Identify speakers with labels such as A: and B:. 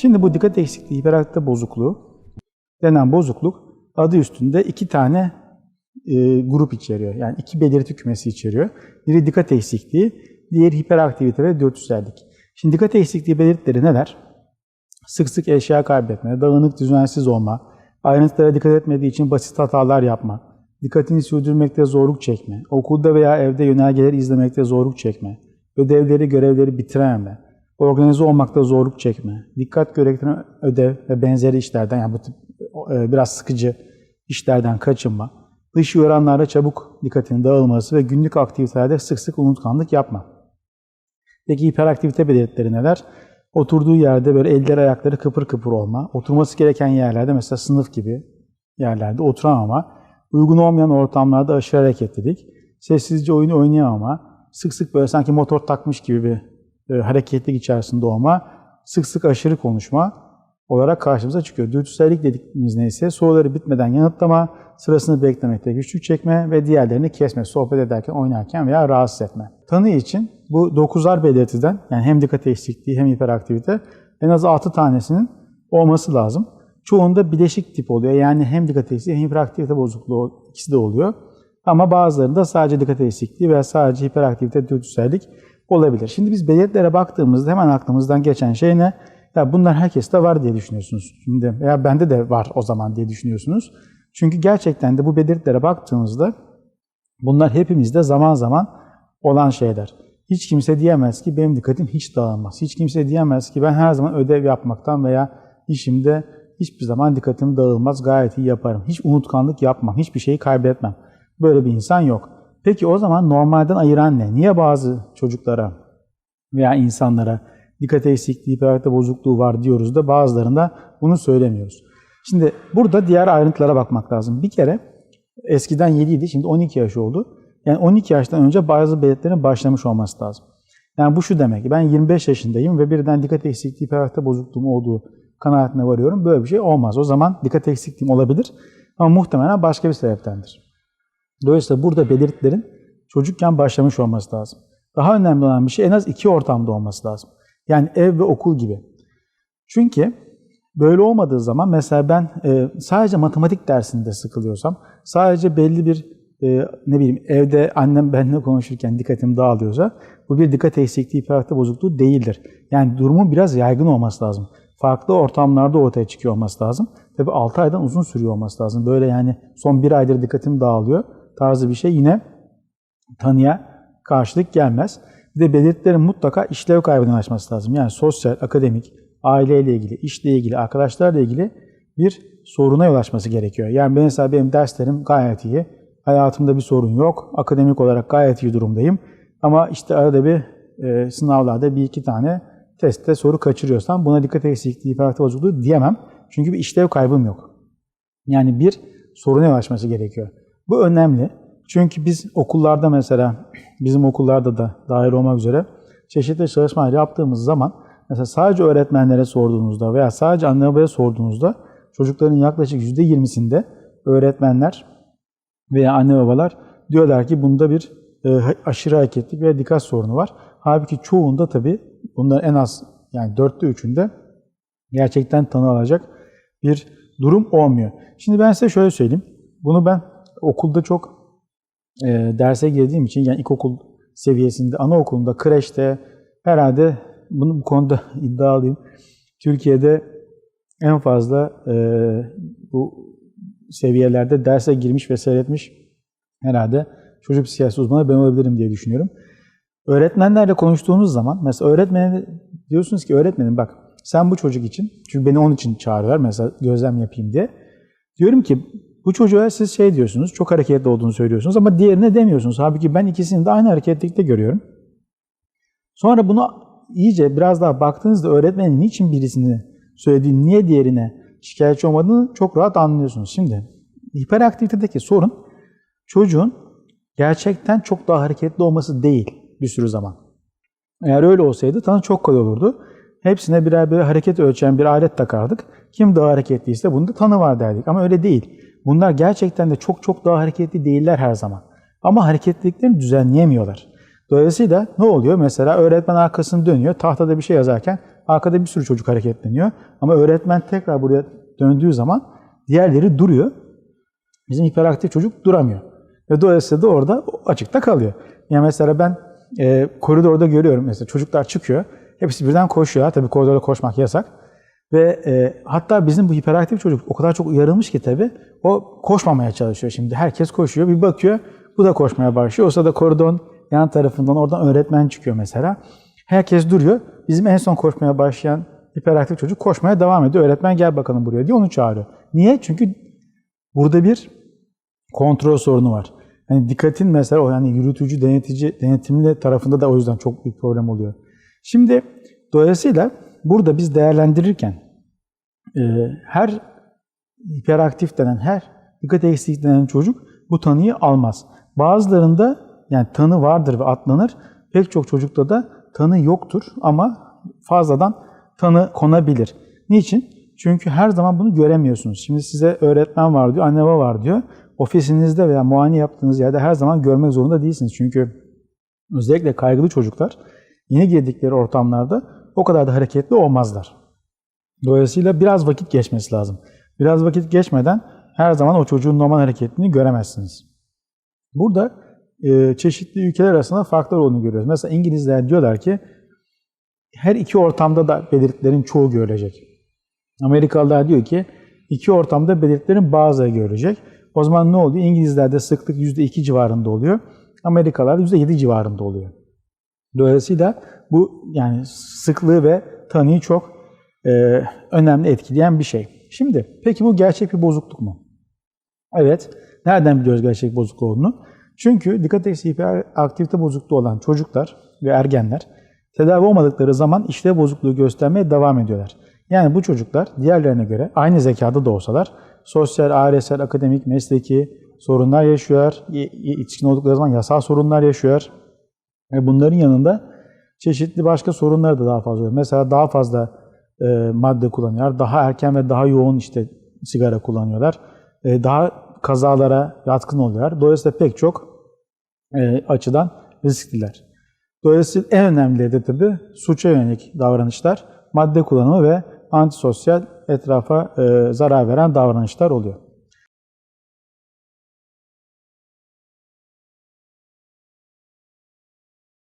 A: Şimdi bu dikkat eksikliği hiperaktivite bozukluğu denen bozukluk adı üstünde iki tane e, grup içeriyor. Yani iki belirti kümesi içeriyor. Biri dikkat eksikliği, diğeri hiperaktivite ve dürtüsellik. Şimdi dikkat eksikliği belirtileri neler? Sık sık eşya kaybetme, dağınık düzensiz olma, ayrıntılara dikkat etmediği için basit hatalar yapma, dikkatini sürdürmekte zorluk çekme, okulda veya evde yönergeleri izlemekte zorluk çekme, ödevleri, görevleri bitirememe, organize olmakta zorluk çekme, dikkat gerektiren ödev ve benzeri işlerden yani bu tip e, biraz sıkıcı işlerden kaçınma, dış uyaranlarda çabuk dikkatinin dağılması ve günlük aktivitelerde sık sık unutkanlık yapma. Peki hiperaktivite belirtileri neler? Oturduğu yerde böyle elleri ayakları kıpır kıpır olma, oturması gereken yerlerde mesela sınıf gibi yerlerde oturamama, uygun olmayan ortamlarda aşırı hareketlilik, sessizce oyunu oynayamama, sık sık böyle sanki motor takmış gibi bir e, hareketlilik içerisinde olma, sık sık aşırı konuşma olarak karşımıza çıkıyor. Dürtüsellik dediğimiz neyse soruları bitmeden yanıtlama, sırasını beklemekte güçlük çekme ve diğerlerini kesme, sohbet ederken, oynarken veya rahatsız etme. Tanı için bu dokuzar belirtiden yani hem dikkat eksikliği hem hiperaktivite en az 6 tanesinin olması lazım. Çoğunda bileşik tip oluyor. Yani hem dikkat eksikliği hem hiperaktivite bozukluğu ikisi de oluyor. Ama bazılarında sadece dikkat eksikliği veya sadece hiperaktivite dürtüsellik olabilir. Şimdi biz belirtilere baktığımızda hemen aklımızdan geçen şey ne? Ya bunlar herkeste var diye düşünüyorsunuz. Şimdi veya bende de var o zaman diye düşünüyorsunuz. Çünkü gerçekten de bu belirtilere baktığımızda bunlar hepimizde zaman zaman olan şeyler. Hiç kimse diyemez ki benim dikkatim hiç dağılmaz. Hiç kimse diyemez ki ben her zaman ödev yapmaktan veya işimde hiçbir zaman dikkatim dağılmaz, gayet iyi yaparım. Hiç unutkanlık yapmam, hiçbir şeyi kaybetmem. Böyle bir insan yok. Peki o zaman normalden ayıran ne? Niye bazı çocuklara veya insanlara dikkat eksikliği, hiperaktivite bozukluğu var diyoruz da bazılarında bunu söylemiyoruz. Şimdi burada diğer ayrıntılara bakmak lazım. Bir kere eskiden 7 idi, şimdi 12 yaş oldu. Yani 12 yaştan önce bazı belirtilerin başlamış olması lazım. Yani bu şu demek, ben 25 yaşındayım ve birden dikkat eksikliği, hiperaktivite bozukluğum olduğu kanaatine varıyorum. Böyle bir şey olmaz. O zaman dikkat eksikliğim olabilir ama muhtemelen başka bir sebeptendir. Dolayısıyla burada belirtilerin çocukken başlamış olması lazım. Daha önemli olan bir şey en az iki ortamda olması lazım. Yani ev ve okul gibi. Çünkü böyle olmadığı zaman mesela ben e, sadece matematik dersinde sıkılıyorsam, sadece belli bir e, ne bileyim evde annem benimle konuşurken dikkatim dağılıyorsa bu bir dikkat eksikliği, hiperaktivite bozukluğu değildir. Yani durumun biraz yaygın olması lazım. Farklı ortamlarda ortaya çıkıyor olması lazım. Tabi 6 aydan uzun sürüyor olması lazım. Böyle yani son bir aydır dikkatim dağılıyor tarzı bir şey yine tanıya karşılık gelmez. Bir de belirtilerin mutlaka işlev kaybına ulaşması lazım. Yani sosyal, akademik, aileyle ilgili, işle ilgili, arkadaşlarla ilgili bir soruna yol açması gerekiyor. Yani ben mesela benim derslerim gayet iyi. Hayatımda bir sorun yok. Akademik olarak gayet iyi durumdayım. Ama işte arada bir e, sınavlarda bir iki tane testte soru kaçırıyorsam buna dikkat eksikliği, hiperaktivite bozukluğu diyemem. Çünkü bir işlev kaybım yok. Yani bir soruna yol açması gerekiyor. Bu önemli. Çünkü biz okullarda mesela, bizim okullarda da dahil olmak üzere çeşitli çalışmalar yaptığımız zaman mesela sadece öğretmenlere sorduğunuzda veya sadece anne babaya sorduğunuzda çocukların yaklaşık %20'sinde öğretmenler veya anne babalar diyorlar ki bunda bir e, aşırı hareketlik veya dikkat sorunu var. Halbuki çoğunda tabii bunların en az yani dörtte üçünde gerçekten tanı alacak bir durum olmuyor. Şimdi ben size şöyle söyleyeyim. Bunu ben okulda çok e, derse girdiğim için yani ilkokul seviyesinde, anaokulunda, kreşte herhalde bunu bu konuda iddialıyım. Türkiye'de en fazla e, bu seviyelerde derse girmiş ve seyretmiş herhalde çocuk psikiyatrisi uzmanı ben olabilirim diye düşünüyorum. Öğretmenlerle konuştuğunuz zaman mesela öğretmene diyorsunuz ki öğretmenim bak sen bu çocuk için çünkü beni onun için çağırıyorlar mesela gözlem yapayım diye. Diyorum ki bu çocuğa siz şey diyorsunuz, çok hareketli olduğunu söylüyorsunuz ama diğerine demiyorsunuz. Halbuki ben ikisini de aynı hareketlilikte görüyorum. Sonra bunu iyice biraz daha baktığınızda öğretmenin niçin birisini söylediğini, niye diğerine şikayetçi olmadığını çok rahat anlıyorsunuz. Şimdi hiperaktivitedeki sorun çocuğun gerçekten çok daha hareketli olması değil bir sürü zaman. Eğer öyle olsaydı tanı çok kolay olurdu. Hepsine birer birer hareket ölçen bir alet takardık. Kim daha hareketliyse bunda tanı var derdik. Ama öyle değil. Bunlar gerçekten de çok çok daha hareketli değiller her zaman. Ama hareketliliklerini düzenleyemiyorlar. Dolayısıyla ne oluyor? Mesela öğretmen arkasını dönüyor, tahtada bir şey yazarken arkada bir sürü çocuk hareketleniyor. Ama öğretmen tekrar buraya döndüğü zaman diğerleri duruyor. Bizim hiperaktif çocuk duramıyor. Ve dolayısıyla da orada açıkta kalıyor. Yani mesela ben e, koridorda görüyorum mesela çocuklar çıkıyor. Hepsi birden koşuyor. Tabii koridorda koşmak yasak. Ve e, hatta bizim bu hiperaktif çocuk o kadar çok uyarılmış ki tabii o koşmamaya çalışıyor şimdi. Herkes koşuyor. Bir bakıyor bu da koşmaya başlıyor. O sırada koridorun yan tarafından oradan öğretmen çıkıyor mesela. Herkes duruyor. Bizim en son koşmaya başlayan hiperaktif çocuk koşmaya devam ediyor. Öğretmen gel bakalım buraya diye onu çağırıyor. Niye? Çünkü burada bir kontrol sorunu var. Yani dikkatin mesela o yani yürütücü, denetici, denetimli tarafında da o yüzden çok büyük problem oluyor. Şimdi dolayısıyla burada biz değerlendirirken e, her hiperaktif denen, her dikkat eksikliği denen çocuk bu tanıyı almaz. Bazılarında yani tanı vardır ve atlanır. Pek çok çocukta da tanı yoktur ama fazladan tanı konabilir. Niçin? Çünkü her zaman bunu göremiyorsunuz. Şimdi size öğretmen var diyor, anne baba var diyor. Ofisinizde veya muayene yaptığınız yerde her zaman görmek zorunda değilsiniz. Çünkü özellikle kaygılı çocuklar yeni girdikleri ortamlarda o kadar da hareketli olmazlar. Dolayısıyla biraz vakit geçmesi lazım. Biraz vakit geçmeden her zaman o çocuğun normal hareketini göremezsiniz. Burada e, çeşitli ülkeler arasında farklar olduğunu görüyoruz. Mesela İngilizler diyorlar ki her iki ortamda da belirtilerin çoğu görülecek. Amerikalılar diyor ki iki ortamda belirtilerin bazıları görülecek. O zaman ne oluyor? İngilizlerde sıklık %2 civarında oluyor. Amerikalılarda %7 civarında oluyor. Dolayısıyla bu yani sıklığı ve tanıyı çok e, önemli etkileyen bir şey. Şimdi peki bu gerçek bir bozukluk mu? Evet. Nereden biliyoruz gerçek bozukluğu olduğunu? Çünkü dikkat eksikliği hiperaktivite bozukluğu olan çocuklar ve ergenler tedavi olmadıkları zaman işlev bozukluğu göstermeye devam ediyorlar. Yani bu çocuklar diğerlerine göre aynı zekada da olsalar sosyal, ailesel, akademik, mesleki sorunlar yaşıyor. Yetişkin oldukları zaman yasal sorunlar yaşıyor. Ve bunların yanında çeşitli başka sorunlar da daha fazla. Mesela daha fazla e, madde kullanıyorlar. Daha erken ve daha yoğun işte sigara kullanıyorlar. E, daha kazalara yatkın oluyorlar. Dolayısıyla pek çok e, açıdan riskliler. Dolayısıyla en önemlileri de tabii suça yönelik davranışlar, madde kullanımı ve antisosyal etrafa e, zarar veren davranışlar oluyor.